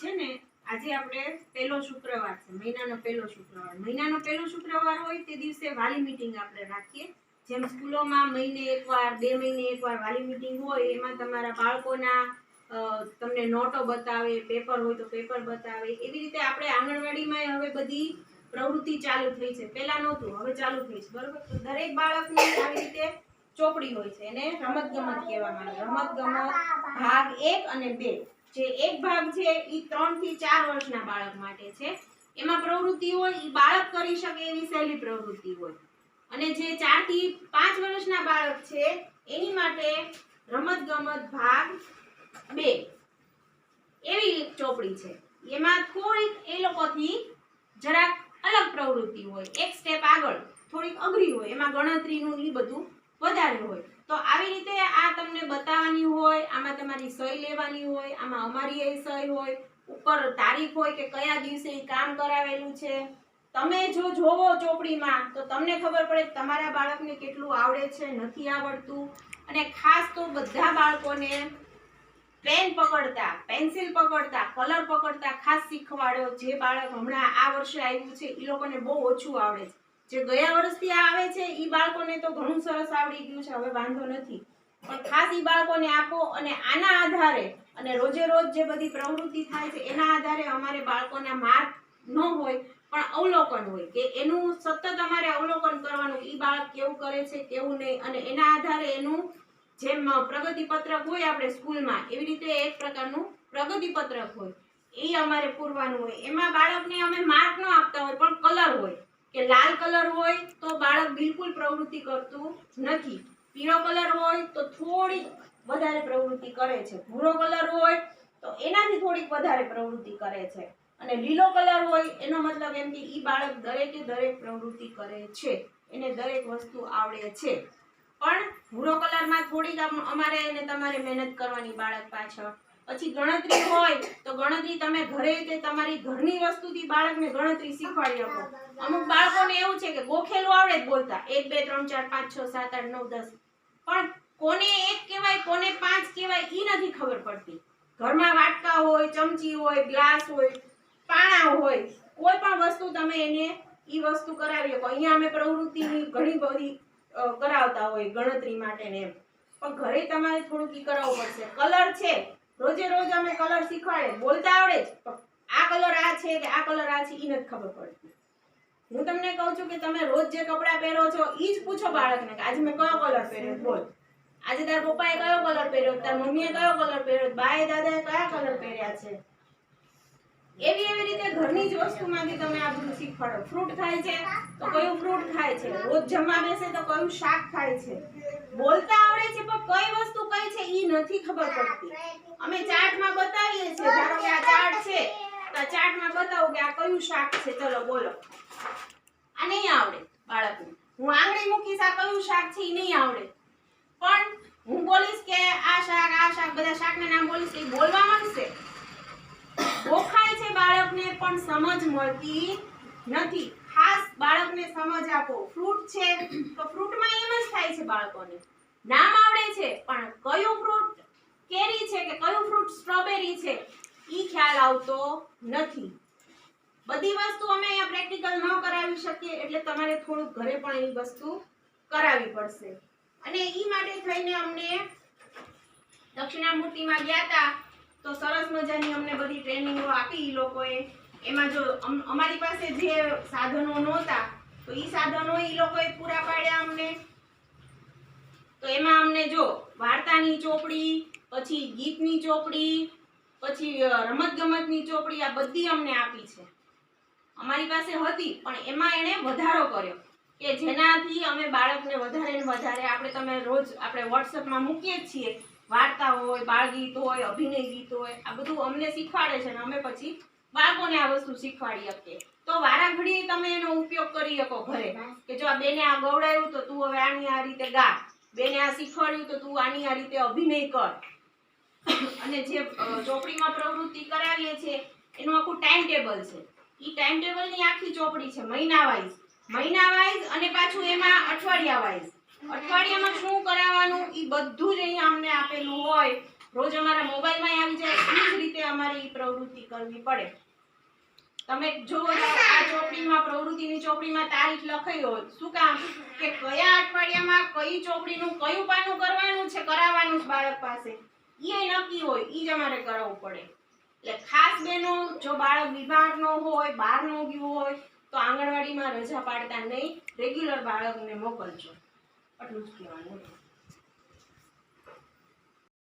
છે ને, આજે આપણે પહેલો શુક્રવાર છે, મહિનાનો પહેલો શુક્રવાર. મહિનાનો પહેલો શુક્રવાર હોય તે દિવસે વાલી મિટિંગ આપણે રાખીએ. જેમ સ્કૂલોમાં મહિને એકવાર, બે મહિને એકવાર વાલી મિટિંગ હોય, એમાં તમારા બાળકોના તમને નોટો બતાવે પેપર હોય તો પેપર બતાવે. એવી રીતે આપણે આંગણવાડીમાં હવે બધી પ્રવૃત્તિ ચાલુ થઈ છે. પહેલાં નહોતું, હવે ચાલુ થઈ છે, બરાબર? તો દરેક બાળકની આવી રીતે ચોપડી હોય છે, એને રમત ગમત કહેવામાં આવે. રમત ગમત ભાગ એક અને બે. જે એક ભાગ છે એ ત્રણથી ચાર વર્ષના બાળક માટે છે. એમાં પ્રવૃત્તિ હોય એ બાળક કરી શકે એવી સહેલી પ્રવૃત્તિ હોય. અને જે ચારથી પાંચ વર્ષના બાળક છે, એની માટે રમત ગમત ભાગ બે. એવી એક ચોપડી છે. એમાં થોડીક એ લોકોથી જરાક અલગ પ્રવૃત્તિ હોય. એક સ્ટેપ આગળ, થોડીક અઘરી હોય. એમાં ગણતરીનું એ બધું વધારે હોય. તો આવી રીતે આ તમને બતાવવાની હોય, આમાં તમારી સહી લેવાની હોય, આમાં અમારી એ સહી હોય, ઉપર તારીખ હોય કે કયા દિવસે કામ કરાવેલું છે. તમે જો જોવો ચોપડીમાં, તો તમને ખબર પડે તમારા બાળકને કેટલું આવડે છે, નથી આવડતું. અને ખાસ તો બધા બાળકોને પેન પકડતા, પેન્સિલ પકડતા, કલર પકડતા ખાસ શીખવાડો. જે બાળક હમણાં આ વર્ષે આવ્યું છે એ લોકોને બહુ ઓછું આવડે છે. જે ગયા વર્ષથી આ આવે છે એ બાળકોને તો ઘણું સરસ આવડી ગયું છે, હવે વાંધો નથી. પણ ખાસ એ બાળકોને આપો અને આના આધારે અને રોજે રોજ જે બધી પ્રવૃત્તિ થાય છે, એના આધારે અમારે બાળકોના માર્ક ન હોય, પણ અવલોકન હોય કે એનું સતત અમારે અવલોકન કરવાનું એ બાળક કેવું કરે છે, કેવું નહીં, અને એના આધારે એનું જેમ પ્રગતિ પત્રક હોય આપણે સ્કૂલમાં, એવી રીતે એક પ્રકારનું પ્રગતિ પત્રક હોય. એ અમારે પૂરવાનું હોય. એમાં બાળકને અમે માર્ક ન આપતા હોય, પણ કલર હોય. કે લાલ કલર હોય તો બાળક બિલકુલ પ્રવૃત્તિ કરતું નથી. પીળો કલર હોય તો થોડીક વધારે પ્રવૃત્તિ કરે છે. ભૂરો કલર હોય તો એનાથી થોડીક વધારે પ્રવૃત્તિ કરે છે. અને લીલો કલર હોય એનો મતલબ એમ કે એ બાળક દરેકે દરેક પ્રવૃત્તિ કરે છે. એને દરેક વસ્તુ આવડે છે. પણ ભૂરો કલરમાં થોડીક અમારે એને તમારે મહેનત કરવાની બાળક પાછળ પછી ગણતરી હોય તો ગણતરી તમે ઘરે તે તમારી ઘરની વસ્તુથી બાળકને ગણતરી શીખવાડી આપો. અમુક બાળકોને એવું છે કે ગોખેલું આવડે જ બોલતા. એક, બે, ત્રણ, ચાર, પાંચ, છ, સાત, આઠ, નવ, દસ. પણ કોને એક કહેવાય, કોને પાંચ કહેવાય એ નથી ખબર પડતી. ઘરમાં વાટકા હોય, ચમચી હોય, ગ્લાસ હોય, પાણા હોય, કોઈ પણ વસ્તુ તમે એને એ વસ્તુ કરાવી શકો. અહીંયા અમે પ્રવૃત્તિની ઘણી બધી કરાવતા હોય ગણતરી માટે ને એમ. પણ ઘરે તમારે થોડુંક એ કરાવવું પડશે. કલર છે રોજે રોજ અમે કલર શીખવાડે, બોલતા આવડે જ. આ કલર આ છે કે આ કલર આ છે એ નથી ખબર પડતી. હું તમને કહું છું કે તમે રોજ જે કપડાં પહેરો છો એ જ પૂછો બાળકને કે આજે મેં કયો કલર પહેર્યો બોલ. આજે તારા પપ્પાએ કયો કલર પહેર્યો, તારા મમ્મીએ કયો કલર પહેર્યો બાએ દાદાએ કયા કલર પહેર્યા છે? એવી એવી રીતે ઘરની જ વસ્તુમાંથી તમે આ બધું શીખવાડો. ફ્રૂટ ખાય છે તો કયું ફ્રૂટ ખાય છે? રોજ જમવા બેસે તો કયું શાક ખાય છે? બોલતા આવડે છે પણ કઈ વસ્તુ કઈ છે ઈ નથી ખબર પડતી. અમે ચાર્ટમાં બતાવીએ છીએ. ધારો કે આ ચાર્ટ છે, તો ચાર્ટમાં બતાવું કે આ કયું શાક છે. ચલો, બોલો. આ નહીં આવડે બાળકને. હું આંગળી મૂકીશ, આ કયું શાક છે ઈ નહીં આવડે. પણ હું બોલીશ કે આ શાક આ શાક, બધા શાકના નામ બોલીશ એ બોલવા માંડશે ગોખાય છે બાળકને પણ સમજ મળતી નથી. ખાસ બાળકને સમજ આપો. ફ્રૂટ છે, તો ફ્રૂટમાં એમ જ થાય છે બાળકોને. નામ આવડે છે, પણ કયું ફ્રૂટ કેરી છે કે કયું ફ્રૂટ સ્ટ્રોબેરી છે, ઈ ખ્યાલ આવતો નથી. બધી વસ્તુ અમે અહીંયા પ્રેક્ટિકલ ન કરાવી શકીએ, એટલે તમારે થોડુંક ઘરે પણ એ વસ્તુ કરાવવી પડશે. અને ઈ માટે થઈને અમને દક્ષિણામૂર્તિમાં ગયા હતા તો સરસ મજાની અમને બધી ટ્રેનિંગો આપી એ લોકોએ. એમાં જો અમારી પાસે જે સાધનો નહોતા, તો એ સાધનો એ લોકોએ પૂરા પાડ્યા અમને. તો એમાં અમને જો વાર્તાની ચોપડી, પછી ગીતની ચોપડી, પછી રમતગમતની ચોપડી આ બધી અમને આપી છે. અમારી પાસે હતી, પણ એમાં એણે વધારો કર્યો કે જેનાથી અમે બાળકને વધારે ને વધારે આપણે તમે રોજ આપણે વોટ્સઅપમાં મૂકીએ છીએ વાર્તા હોય, બાળગીત હોય, અભિનય ગીત હોય, આ બધું અમને શીખવાડે છે અને અમે પછી બાળકોને આ વસ્તુ શીખવાડી શકીએ તો વારાઘડીએ તમે એનો ઉપયોગ કરી શકો ઘરે. કે જો આ બેને આ ગવડાયું તો તું હવે આની આ રીતે ગા. બેને આ શીખવાડ્યું તો તું આની આ રીતે અભિનય કર. અને જે ચોપડીમાં પ્રવૃત્તિ કરાવીએ છીએ, એનું આખું ટાઈમ ટેબલ છે. ઈ ટાઈમ ટેબલની આખી ચોપડી છે મહિના વાઇઝ મહિના વાઇઝ અને પાછું એમાં અઠવાડિયા વાઇઝ અઠવાડિયામાં શું કરાવવાનું એ બધું જ અહીંયા અમને આપેલું હોય. રોજ અમારા મોબાઈલમાં આવી જાય એ જ રીતે અમારે એ પ્રવૃત્તિ કરવી પડે. તમે જો આ ચોપડીમાં, પ્રવૃત્તિની ચોપડીમાં તારીખ લખાઈ હોય, શું કામ? કે કયા અઠવાડિયામાં કઈ ચોપડીનું, કયું પાનું કરવાનું છે, કરાવવાનું છે બાળક પાસે? એ નક્કી હોય એ જ અમારે કરાવવું પડે. એટલે ખાસ બેનો, જો બાળક વિભાગનો હોય બહાર ન ગયું હોય, તો આંગણવાડીમાં રજા પાડતા નહીં. રેગ્યુલર બાળકને મોકલજો. આટલું જ કહેવાનું હતું.